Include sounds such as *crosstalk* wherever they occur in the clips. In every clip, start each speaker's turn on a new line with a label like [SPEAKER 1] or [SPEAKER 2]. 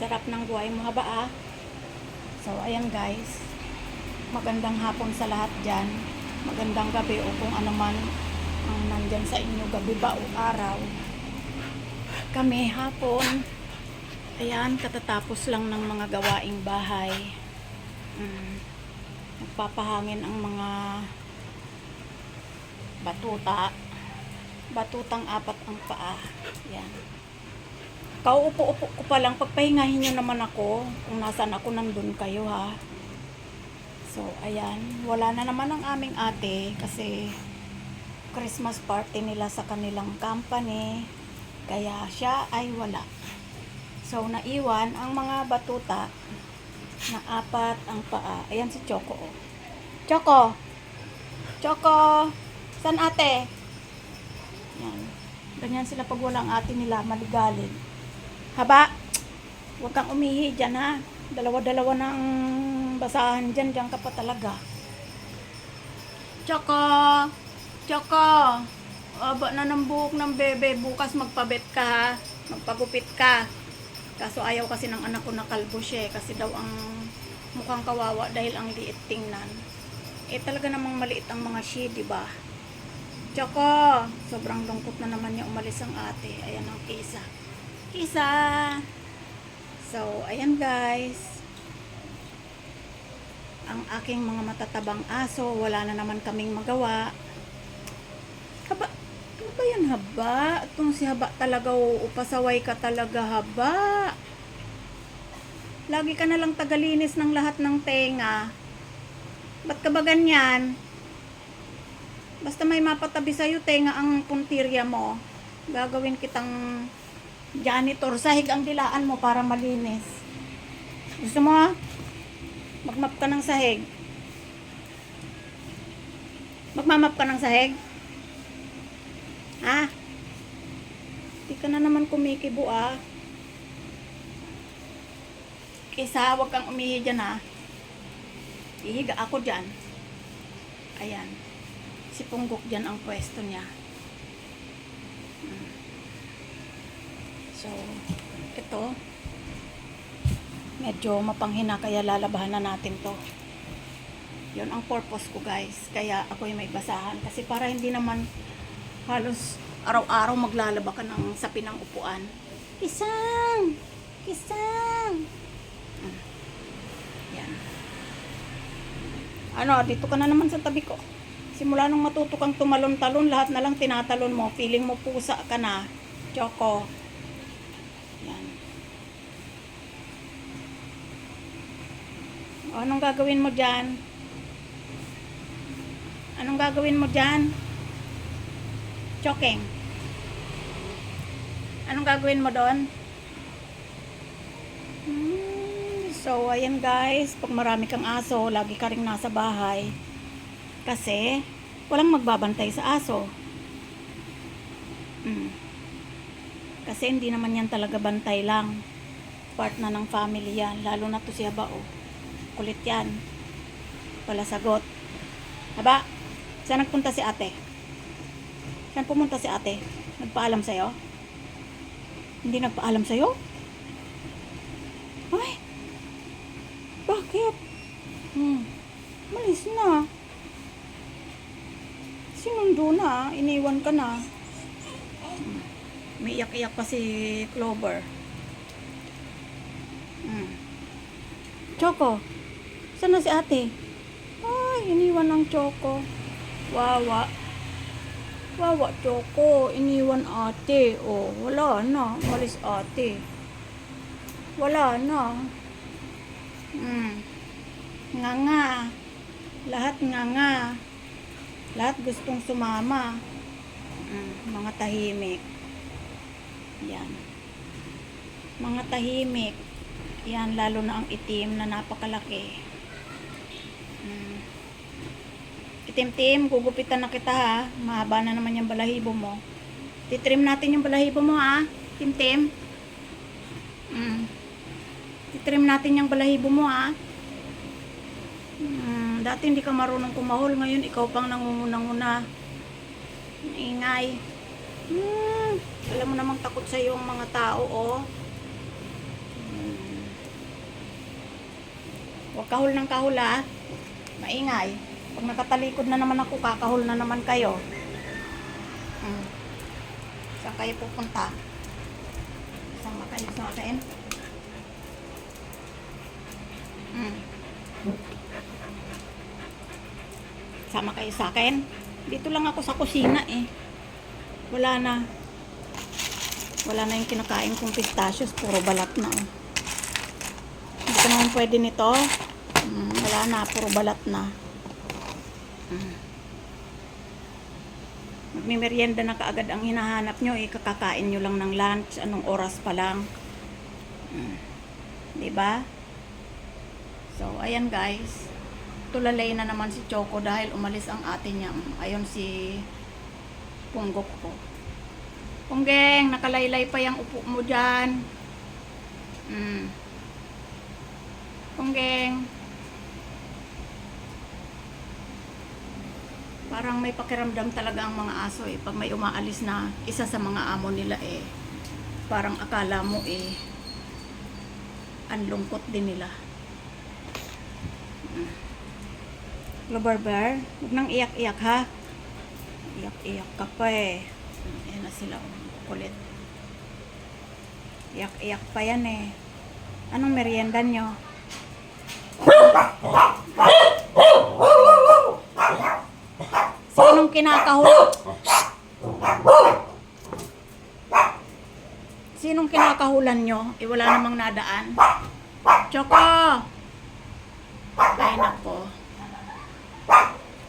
[SPEAKER 1] Sarap ng buhay mo haba ah. So, ayan guys. Magandang hapon sa lahat dyan. Magandang gabi o kung ano man ang nandyan sa inyo gabi ba o araw. Kami hapon. Ayan, katatapos lang ng mga gawaing bahay. Mm. Nagpapahangin ang mga batuta. Batutang apat ang paa. Yan. Kauupo-upo ko pa lang. Pagpahingahin nyo naman ako. Kung nasan ako, nandun kayo ha. So, ayan. Wala na naman ang aming ate kasi Christmas party nila sa kanilang company. Kaya siya ay wala. So, naiwan ang mga batuta na apat ang paa. Ayan si Choco. Oh. Choco! Choco! San ate? Yan. Ganyan sila pag walang ate nila, maligalig. Haba! Huwag kang umihi dyan ha. Dalawa-dalawa ang basahan dyan. Dyan ka pa talaga. Choco! Choco! Aba na ng buhok ng bebe. Bukas magpabet ka ha. Magpagupit ka. Kaso ayaw kasi ng anak ko na kalbo siya eh, Kasi daw ang mukhang kawawa dahil ang liit tingnan. Eh talaga namang maliit ang mga shi, di ba? Choco! Sobrang lungkot na naman niya umalis ang ate. Ayan ang kisa. Kisa! So, ayan guys. Ang aking mga matatabang aso, wala na naman kaming magawa. Haba, ano ba yan haba? Itong si haba talaga, o pasaway ka talaga haba. Lagi ka na lang tagalinis ng lahat ng tenga. Ba't ka ba ganyan? Basta may mapatabi sa'yo, tenga ang puntirya mo. Gagawin kitang janitor. Sahig ang dilaan mo para malinis. Gusto mo ha? Magmap ka ng sahig. Magmamap ka ng sahig? Ha? Di ka na naman kumikibo ah. Kisa, wag kang umihi dyan ha. Ihiga ako dyan. Ayan. Si Punggok dyan ang pwesto niya. So, ito. Medyo mapanghina kaya lalabahan na natin to. Yun ang purpose ko guys. Kaya ako yung may basahan. Kasi para hindi naman halos araw-araw maglalaba ka ng sapi ng upuan. Kisang! Kisang! Mm. Yan. Ano, dito ka na naman sa tabi ko. Simula nung matuto kang tumalon-talon, lahat na lang tinatalon mo. Feeling mo pusa ka na. Choco. Yan. O, anong gagawin mo dyan? Anong gagawin mo dyan? Choking. Anong gagawin mo doon? Hmm, so, ayan guys, pag marami kang aso, lagi ka rin nasa bahay. Kasi, walang magbabantay sa aso. Hmm. Kasi hindi naman yan talaga bantay lang. Part na ng family yan. Lalo na to si Haba, oh. Kulit yan. Wala sagot. Haba, saan nagpunta si ate? Saan pumunta si ate? Nagpaalam sa'yo? Hindi nagpaalam sa'yo? Ay! Bakit? Hmm. Malis na. Sinundo na. Iniwan ka na. Hmm. May iyak-iyak pa si Clover. Hmm. Choco, saan na si ate? Ay, iniwan ng Choco. Wawa. Wawa, Choco. Iniwan ate. Oh, wala na. Malis ate. Wala na. Hmm. Nga nga. Lahat nga nga. Lahat gustong sumama. Hmm. Mga tahimik. Yan. Mga tahimik. Yan, lalo na ang itim na napakalaki. Hmm. Itim-tim, gugupitan na kita ha. Mahaba na naman yung balahibo mo. Titrim natin yung balahibo mo ha. Tim-tim. Mm. Titrim natin yung balahibo mo ha. Mm, dati hindi ka marunong kumahol. Ngayon ikaw pang nangunguna-nguna. Ingay. Hmm. Alam mo namang takot sa iyo ang mga tao oh. Hmm. Huwag kahul ng kahul ha. Maingay. Pag nakatalikod na naman ako, kakahul na naman kayo. Hmm. Saan kayo pupunta? Sama kayo sa akin? Hmm. Sama kayo sa akin? Dito lang ako sa kusina eh. Wala na. Wala na yung kinakain kong pistachios. Puro balat na oh. Hindi ko naman pwede nito. Mm, wala na. Puro balat na. Mm. Magmimerienda na kaagad ang hinahanap nyo. Eh, kakakain nyo lang ng lunch. Anong oras pa lang. Mm. Diba? So, ayan guys. Tulalay na naman si Choco dahil umalis ang ate niya. Ayun si Punggok ko. Punggeng, nakalaylay pa yung upo mo dyan. Mm. Punggeng. Parang may pakiramdam talaga ang mga aso eh. Pag may umaalis na isa sa mga amo nila eh. Parang akala mo eh. Ang lungkot din nila. Mm. Lobarber, huwag nang iyak-iyak ha. Iyak-iyak ka pa eh. Ayan na sila, oh. kulit. Iyak-iyak pa yan eh. Anong merienda nyo? *laughs* Sinong kinakahul? Sinong kinakahulan nyo? Eh, wala namang nadaan. Choco! Ay, nako.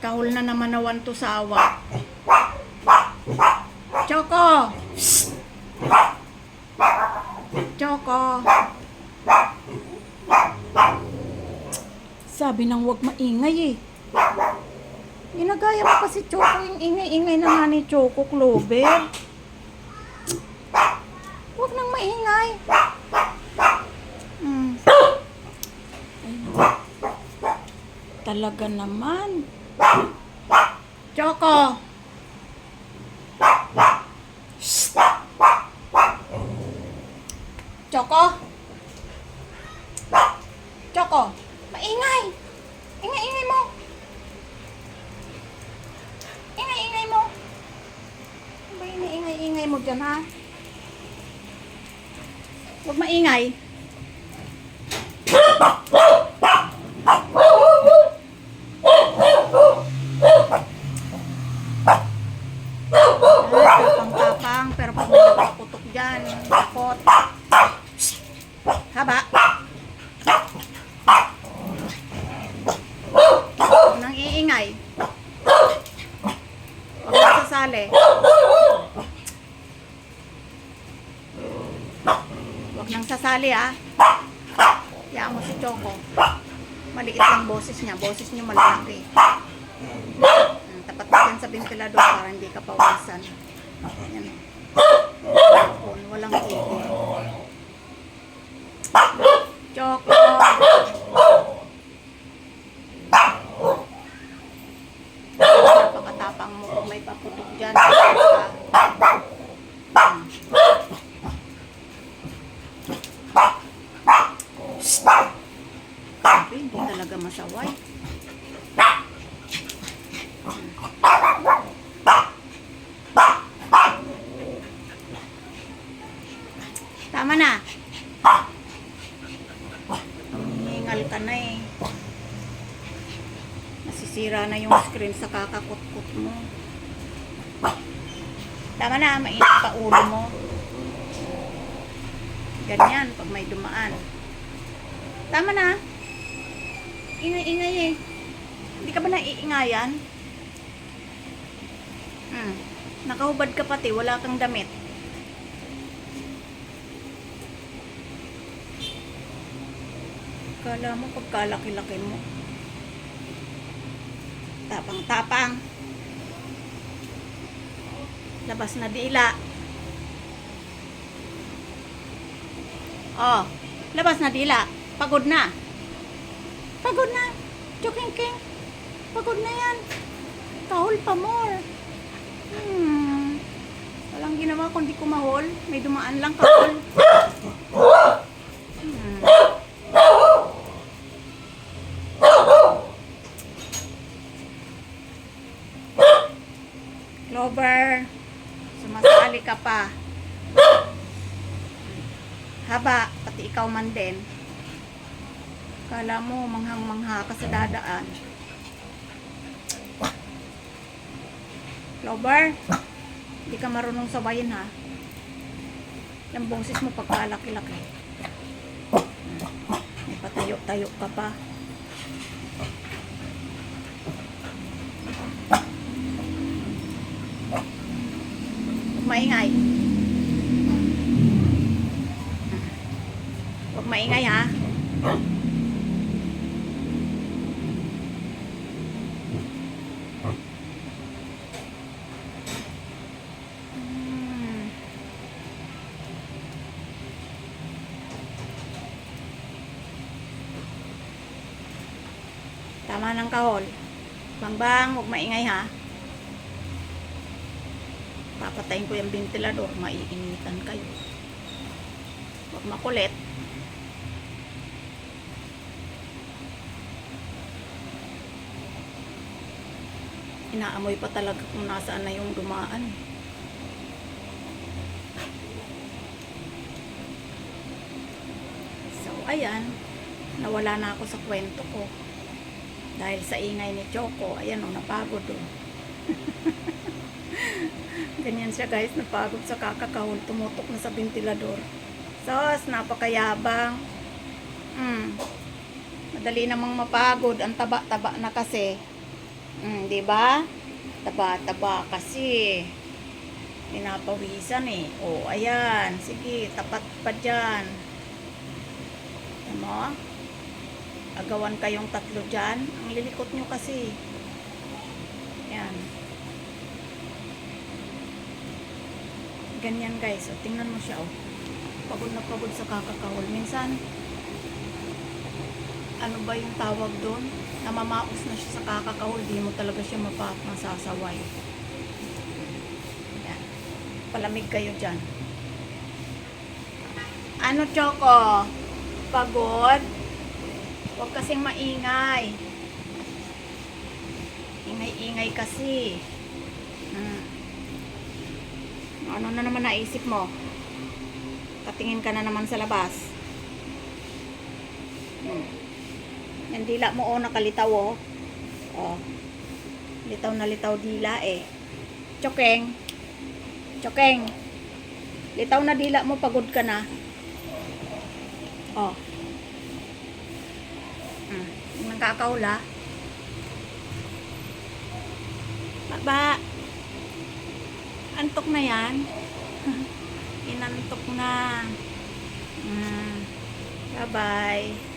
[SPEAKER 1] Kahul na naman na to sawa. Choco! Choco! Sabi nang wag maingay eh. Ginagaya mo kasi Choco yung ingay-ingay na nga ni Choco, Clover. Huwag nang maingay. Hmm. Talaga naman. Choco! Choco? Choco, maingay! Ingay-ingay mo! Ingay-ingay mo! Ano ba yung ingay-ingay mo dyan, ha? Huwag maingay. Ah, tapang-tapang, pero pag may nakaputok dyan, takot. Haba. Nang iingay. Huwag nang sasali. Huwag nang sasali ah. Hayaan mo si Choco. Maliit lang boses niya. Boses niya malaki. Tapat dyan sa ventilador para hindi ka pawisan. Yan. Walang tigil. Choco! Napakatapang mo kung may paputok dyan. Sabi, hindi talaga masaway. Tama na. Hingal ka na eh. Nasisira screen sa kakakot-kot mo. Tama na, mainit pa ulo mo. Ganyan, pag may dumaan. Tama na. Ingay-ingay eh. Hindi ka ba naiingayan? Hmm. Nakahubad ka pati, wala kang damit. Kala mo pagkalaki-laki mo. Tapang-tapang. Labas na dila. Oh, labas na dila. Pagod na. Pagod na. Joking king. Pagod na yan. Kahol pa more. Hmm. Walang ginawa kundi kumahol. May dumaan lang kahol. *laughs* Lover, sumasali ka pa. Haba, pati ikaw man din. Kala mo, manghang-mangha ka sa dadaan. Lover, hindi ka marunong sabayin ha. Yung boses mo pagkalaki-laki. May patayo-tayo ka pa. Maingay. Huwag maingay ha. Hmm. Tama ng kahol. Bang bang, huwag maingay ha. Papatayin ko yung ventilador, maiinitan kayo. Huwag makulit. Inaamoy pa talaga kung nasaan na yung dumaan. So, ayan. Nawala na ako sa kwento ko. Dahil sa ingay ni Choco, ayan o, napagod o. Ganyan siya guys, napagod sa kakakahol, tumutok na sa ventilador. Sos, napakayabang. Mm. Madali namang mapagod, ang taba-taba na kasi. Mm, 'di ba? Taba-taba kasi. Pinapawisan eh. Oh, ayan. Sige, tapat pa diyan. Ano? Agawan kayong tatlo diyan. Ang lilikot nyo kasi. Yan. Ganyan guys. So, tingnan mo siya oh. Pagod na pagod sa kakakahol. Minsan, ano ba yung tawag doon? Namamaos na siya sa kakakahol. Di mo talaga siya mapa masasaway. Yan. Palamig kayo dyan. Ano, Choco? Pagod? Huwag kasing maingay. Ingay-ingay kasi. Hmm. Ano na naman naisip mo? Patingin ka na naman sa labas. Hmm. Yung dila mo oh, nakalitaw oh. Oh. Litaw na litaw dila eh. Chokeng. Chokeng. Litaw na dila mo, pagod ka na. Oh. Hmm. Yung Nagkakaula. Baba. Antok na yan. *laughs* Inantok na. Hmm. Bye-bye.